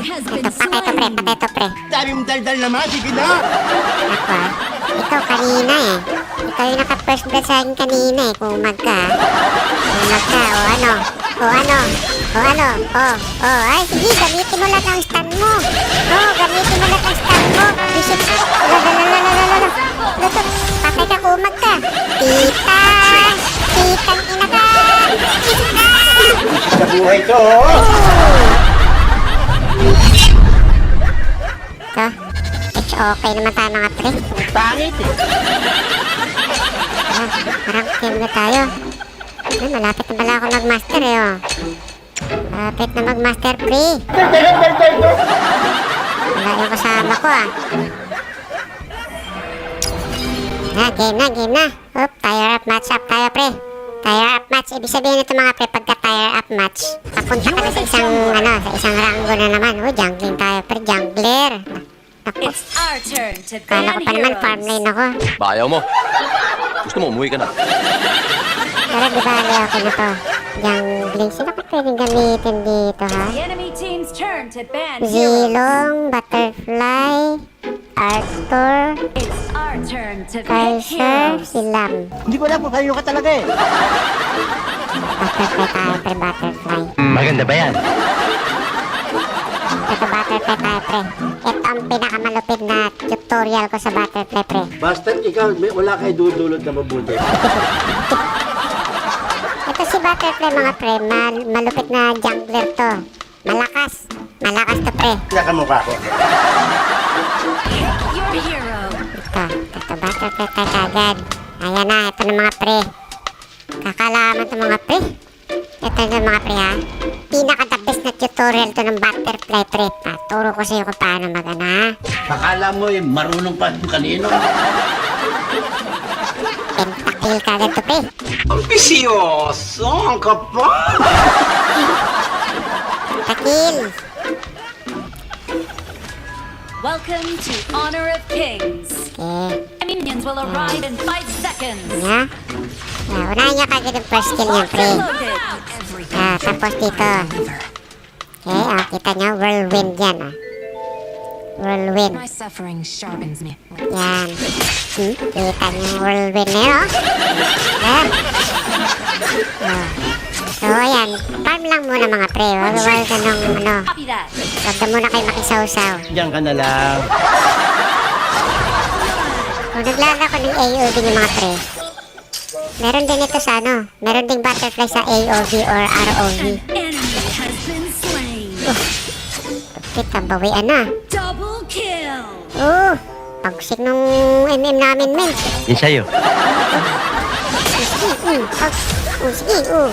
Ito, been patay to pre, slain. patay to pre. Dami mong daldal naman, sige na! Ako ah. Ikaw kanina eh. Ikaw yung naka-first blood sa akin kanina eh. Kung magka. Kung magka, o ano. O ano. O ano. O. O. Ay, sige, gamitin mo lahat ng stand mo. O, gamitin mo lahat ng stand mo. Visit. Lalalalalala. Luto. Patay ka kung magka. Tita. Titang ina ka. Tita. Sa buhay ko, oh! Okay naman tayo mga pre. Pangit eh! Ah, parang team na tayo. Ay, malapit na pala ako mag-master eh, oh. Malapit na mag-master pre. Wala yung kasama ko, ah. Na, game na, game na. Up, tire up match up tayo, pre. Tire up match. Ibig sabihin nito mga pre, pagka tire up match, papunta ka na sa isang, ano, sa isang rango na naman. Oh, jungling tayo, pre. Jungler. It's our turn to kala ko ban pa naman farm lane ako. Bayaw mo. Gusto mo, umuwi ka na. Pero di ba, okay na to. Jungling, sino ka pwedeng gamitin dito, ha? The enemy team's turn to ban heroes. Zilong, Butterfly, Arthur, It's our turn to pick Kaiser, heroes. Silam. Hindi ko alam kung kanino ka talaga eh. Butterfly tayo, pre, Butterfly. Maganda ba yan? Ito, Butterfly tayo, pre. Ito ang pinakamalupit na tutorial ko sa Butterfly, pre. Basta ikaw, may, wala kayo dudulot na mabuti. Ito si Butterfly, mga pre, mal- malupit na jungler to. Malakas. Malakas to, pre. Nakamukha ko. Your hero. Ito, ito, Butterfly tayo kagad. Ayan na, ito na mga pre. Kakalaman to mga pre. Ito na mga pre ha. Na tutorial to ng Butterfly pre. Ah, turo ko sa iyo kung paano magana ha. Akala mo eh, marunong pa kanino. Pentakill kagad to pre. Ambisyoso ang kapal! Pentakill. Welcome to Honor of Kings. Okay. Minions will arrive in five seconds. Nya. Ah, unahin niya kagad yung first kill niya pre. Loaded. Ah, tapos dito. Okay, ah, kita niyo, whirlwind yan ah. Whirlwind. My suffering sharpens me. Yan. Hmm? Kita niyo yung whirlwind na yun, oh. Yan. Oh. So, ayan. Farm lang muna mga pre. Huwag huwag ka nung, ano, huwag na muna kayo makisawsaw. Diyan ka na lang. Kung naglaga ko ng AOV ng mga pre, meron din ito sa ano, meron ding butterfly sa AOV or ROV. Kita, bawian na. Double kill. Oh, pagsik nung MM namin, men. Yun sa'yo. Sige, mm, pag, oh, sige, oh,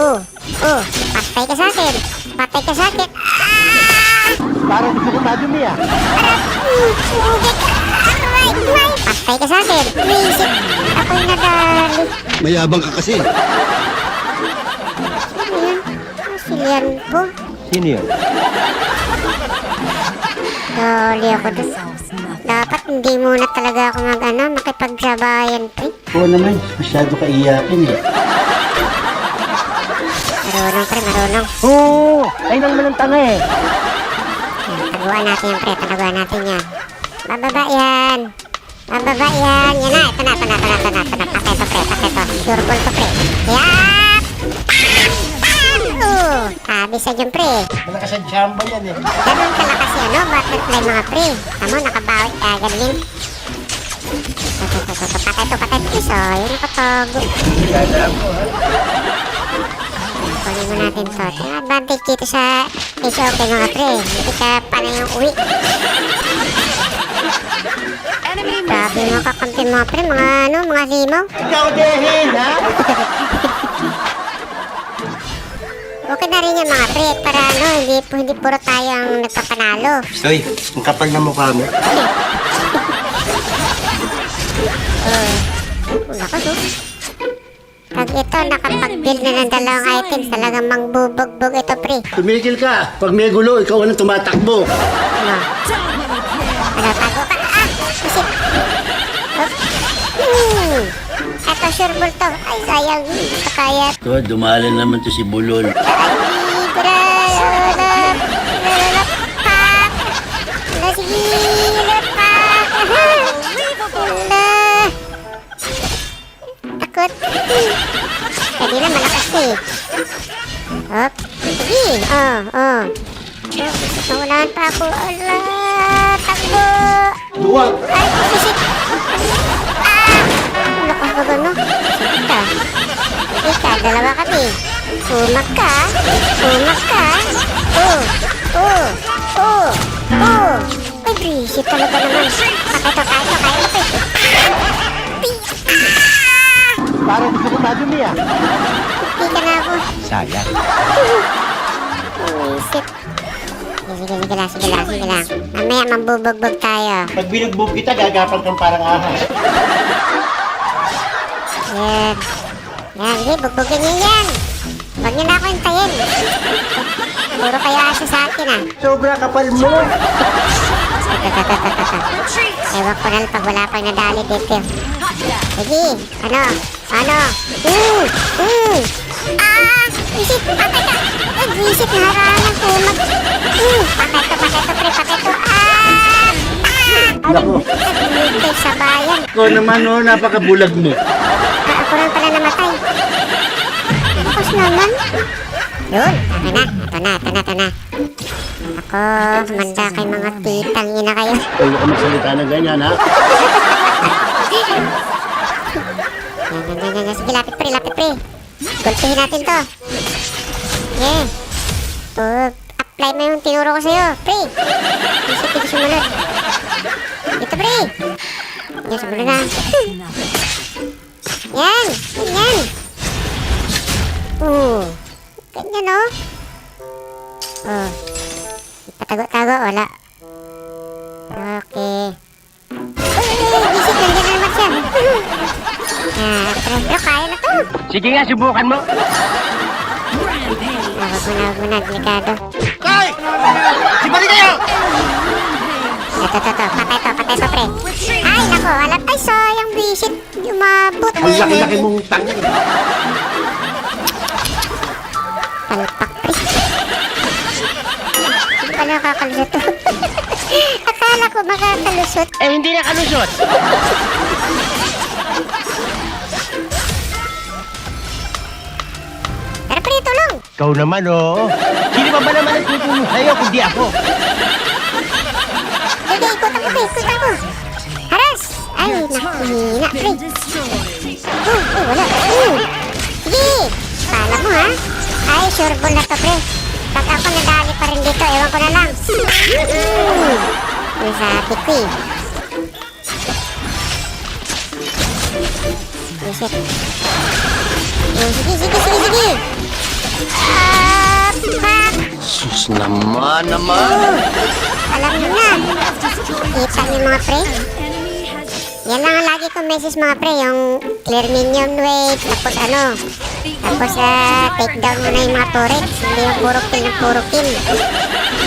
oh, oh, patay ka sa akin, patay ka sa akin. Ah! Parang gusto ko madumi ah. Mm! Patay ka sa akin! Visit! Ako'y nadali. Mayabang ka kasi. Ano yan? Masilian po. Sino yun? Dali ako nothing. Dapat hindi muna talaga ako mag ano, makipagsabayan, pre. Oo naman, masyado ka iyakin eh. Marunong, pre, marunong. Oo! Ay nang naman ang tanga eh. Taguan natin yan, pre. Taguan natin yan. Bababa yan. Bababa yan. Yan na. Ito na, ito na, ito na, ito na. Dyan, pre. Malakas ang chamba yan eh. Ganun kalakas yan, no? Butterfly, mga pre. Tamo, nakabawi ito, ito, ito. Patay to, patay to. Iso, yun nakatago. Gagawin ko ha. Kunin mo natin to. Ito advantage dito sa Ace okay, mga pre. Hindi ka panayang uwi. Grabe mga kakampi mga pre, mga ano, mga limaw. Ikaw dehin ha? Okay na rin yan mga pre, para ano, hindi, hindi puro tayo ang nagpapanalo. Hoy, ang kapal na mukha mo. Lakas oh. Pag ito, nakapag-build na ng dalawang items, talagang mangbubugbog ito pre. Tumigil ka. Pag may gulo, ikaw ang tumatakbo. Ano? Ano, tago ka? Ah! Kasi... Oh. Hmm. Eto, sure ball to. Ay, sayang. Kakaya. Ito, dumala naman to si Bulol. Takot. Pwede na malakas eh. Hop. Sige. Oh, oh. Nawalaan pa ako. Ala, takbo. Duwag. Ay, sisik. Ah! Ba, no? Sige ka. Sige ka, dalawa kami. Sumak ka. Sumak ka. Oh, oh, oh, oh. Ay, brisit talaga naman. Pakito, kahit to, kahit to. Parang gusto ko madumi ah. Hindi ka na ako. Sayang. Buisit. Sige, sige lang, sige lang, sige lang. Mamaya mambubugbog tayo. Pag binugbog kita, gagapan kang parang ahas. Yan. Yan, sige, bugbugin niyo yan. Huwag niyo na ako hintayin. Puro kayo asa sa akin ah. Sobra kapal mo! Ewan ko na lang pag wala pang nadali dito. Sige, ano? Ano? Hmm! Hmm! Ah! Visit! Patay ka! Ay, visit! Naharangan ko. Mag... Hmm! Patay to, patay to, pre, patay to. Ah! Ah! Naku, Nagmintay sa bayan. ko naman oh, napakabulag mo. Ako pala namatay. Tapos naman. Yun, okay na. Ito na, ito na, ito na. Ako, manda kay mga titang ina kayo. Huwag ka magsalita na ganyan ha. Yan, yan, yan, yan. Sige, lapit pre, lapit pre. Gulpihin natin to. Yeah. To, apply mo yung tinuro ko sa'yo. Pre. Isip ito sumunod. Ito pre. Yan, sumunod na. Patago-tago, wala. Okay. Uy, visit, nandiyan na naman siya. Ah, pero kaya na to. Sige nga, subukan mo. Ah, wag mo na, wag mo na, delikado. Kay! Sibali kayo! Ito, ito, ito, patay to, patay to, pre. Ay, nako, alam, ay, sayang, visit. Umabot. Ang laki-laki mong tanga. Palpak, nakakalusot. Akala ko makakalusot. Eh, hindi na kalusot. Pero pre, tulong. Ikaw naman, oh. Sino pa ba naman ang tutulong sa'yo kundi ako? Sige, ikutan ko, pre, ikutan ko. Haras! Ay, nakihina, pre. Oh, oh, wala. Mm. Sige! Kala mo, ha? Ay, sure ball na to, pre. Pag ako nadali pa rin dito, ewan ko na lang. Yung sabi ko, eh. Reset. Oh, sige, sige, sige, sige! Ah, pak! Sus naman, naman. Alam nyo na. Kita niyo mga pre. Yan lang ang lagi kong message mga pre. Yung clear minion wave. Tapos ano. Tapos uh, take down muna yung mga turrets. Hindi yung puro kill ng puro kill.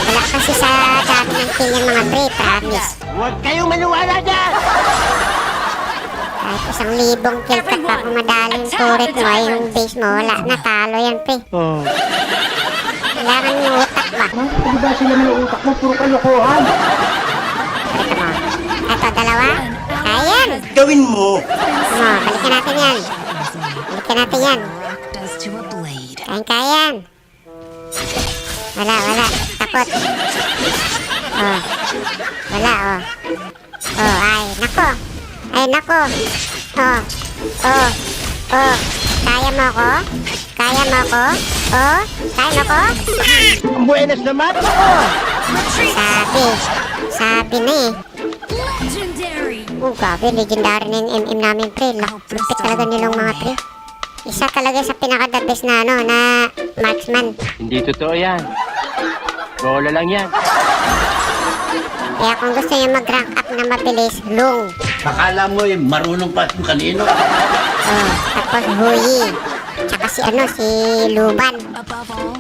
Wala kasi sa dami ng kill yung mga pre. Promise. Huwag kayong maniwala dyan. Kahit isang libong kill ka pa kung madaling turret mo ay yung base mo. Wala na. Talo yan pre. Oh. Kailangan yung utak ba? Hindi ba sila ng utak mo? Puro kalokohan. Ito mo. Ito, dalawa. Kaya yan. Gawin mo! Ano, balikan natin yan. Balikan natin yan. Blade. Kain kayan. Wala, wala. Takot. Oh. Wala, oh. Oh, ay, nako. Ay, nako. Oh. Oh. Oh. Kaya mo ako? Kaya mo ako? Oh. Kaya mo ako? Ang buenas naman. Sabi. Sabi na eh. Oh, grabe. Legendary na yung MM namin, pre. Lupit talaga nilang mga pre. Isa talaga sa pinaka-the best na ano, na marksman. Hindi totoo yan. Bola lang yan. Kaya kung gusto niyo mag-rank up na mabilis, long. Akala mo eh, marunong pa kung kanino. Oh, tapos Huyi. Tsaka si ano, si Luban. Above all,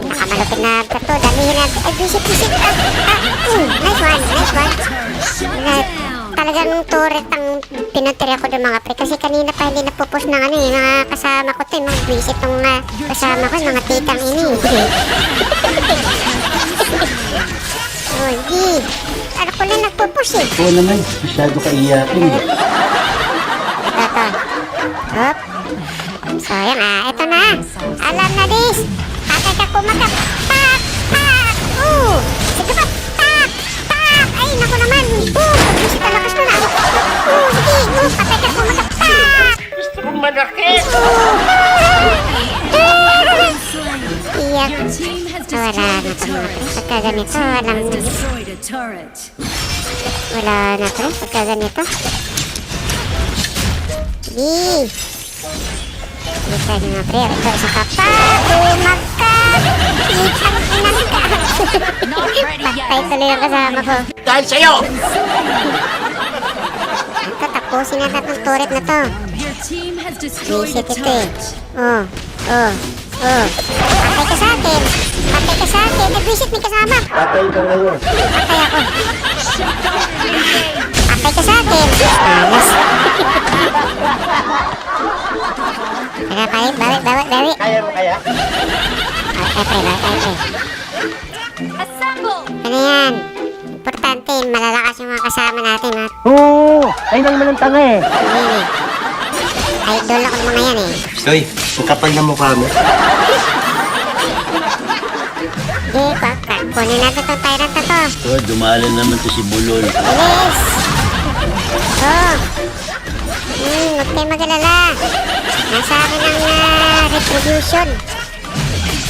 Nakamalupit na tato. Damihin na. Ay, visit, visit. Ah, ah, mm, nice one, nice one. Na, talagang turret ang pinuntir ako ng mga pre. Kasi kanina pa hindi napupus ng ano eh. Mga kasama ko to eh. Mga visit ng mga kasama ko. Mga titang ini. oh, hindi. Ano ko lang nagpupus eh. Oo naman, masyado ka iyakin. Ito, ito. Hop. Sayang ah, eto na. Alam na dis. Patay ka kumagat. Tak! Tak! Oo! Sige pa! Tak! Tak! Ay, naku naman! Oo! Manakit! Iyak. Your team has Wala destroyed na pre. turret. Pagka ganito, walang... Wala na pre. Pagka ganito. Kita nyo mga pre. Ito, isa ka pa! Kumagkat! Itang inangkat! Not ready Patay tuloy yung kasama ko. Dahil sa'yo! Ito, tapusin na natin turret na to. Team has destroyed a Reset ito eh. turret. Oh, oh, oh. Patay ka sa akin. Patay ka sa akin. Nag-reset may kasama. Patay ka ngayon. Patay ako. Patay ka sa akin. Alas. Teka, kaya. Bawi, bawi, bawi. Kaya mo kaya? Ay, pre, bawi, ay, pre. Assemble. Ano yan? Importante, malalakas yung mga kasama natin, ha? Oo, ayun ang naman ang tanga eh. Yan eh? Idol ako ng mga yan eh. Stoy, ang kapal na mukha mo. Di, kwa, kwa. Kunin natin itong tyrant na to. Oh, dumalan naman to si Bulol. Bilis! Oh! Hmm, huwag kayo mag-alala. Nasa akin ang ah, retribution.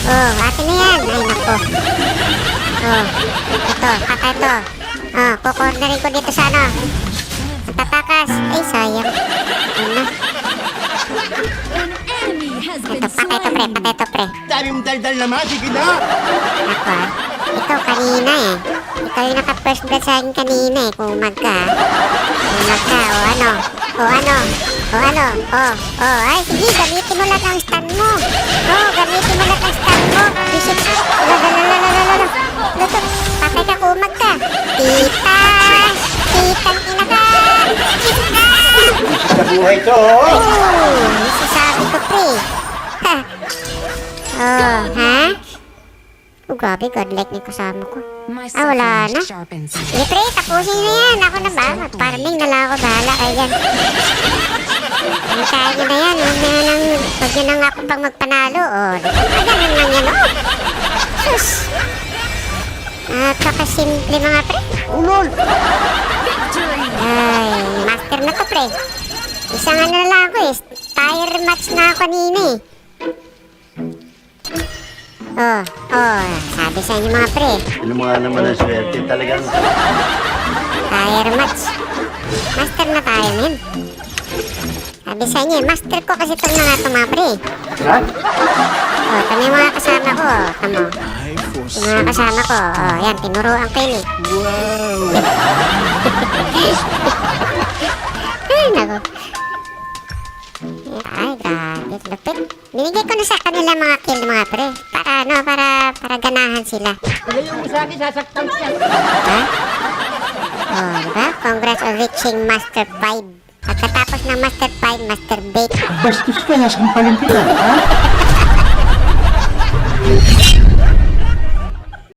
Oh, atin na yan. Ay, nako. Oh, ito, patay to. Oh, kukornerin ko dito sa ano. Sa tatakas. Ay, sayang. Ano? An enemy has been Ito, patay to, pre. slain. Patay to, pre. Dami mong daldal naman, sige na! Ako ah. Ikaw kanina eh. Ikaw yung naka-first blood sa akin kanina eh. Kung magka. Kung magka. O ano. O ano. O ano. O. O. Ay, sige. Gamitin mo lahat ng stand mo. O. Gamitin mo lahat ng stand mo. Visit. Lalalalalala. Luto. Patay ka kung magka. Tita. Titang ina ka. Tita. Sa buhay to, oh! Oh. Nasasabi ko pre. Ha. Oh. Ha? Oh, grabe. Godlike na yung kasama ko. Ah, wala na. Hindi, pre, tapusin na yan. Ako na ba? Magparming na lang ako. Bahala kayo dyan. Ang kaya nyo na yan. Huwag na nang, huwag nyo nang ako pang magpanalo. O, oh, ah, ganun lang yan. Oh. Sus. Napakasimple mga pre. Ulol. Ay, master na to, pre. Isang ano na lang ako eh. Tire match na ako kanina eh. Oh, oh, sabi sa inyo mga pre. Ano mga naman ang swerte talagang... Tire match. Master na tayo, men. Sabi sa inyo, master ko kasi itong mga ito, mga pre. Ha? Oh, yung mga kasama ko. oh. Tamo. Yung mga kasama ko. Oh, yan, tinuruan ko yun eh. Ay, grabe. Lupit. Binigay ko na sa kanila mga kill, mga pre. Para, ano, para, para ganahan sila. Ngayon sa akin, sasaktan siya. Ha? Oh, diba? Congrats on reaching Master 5. Pagkatapos ng Master 5, Master Bait. Bastos ka, nasampalin kita, ha?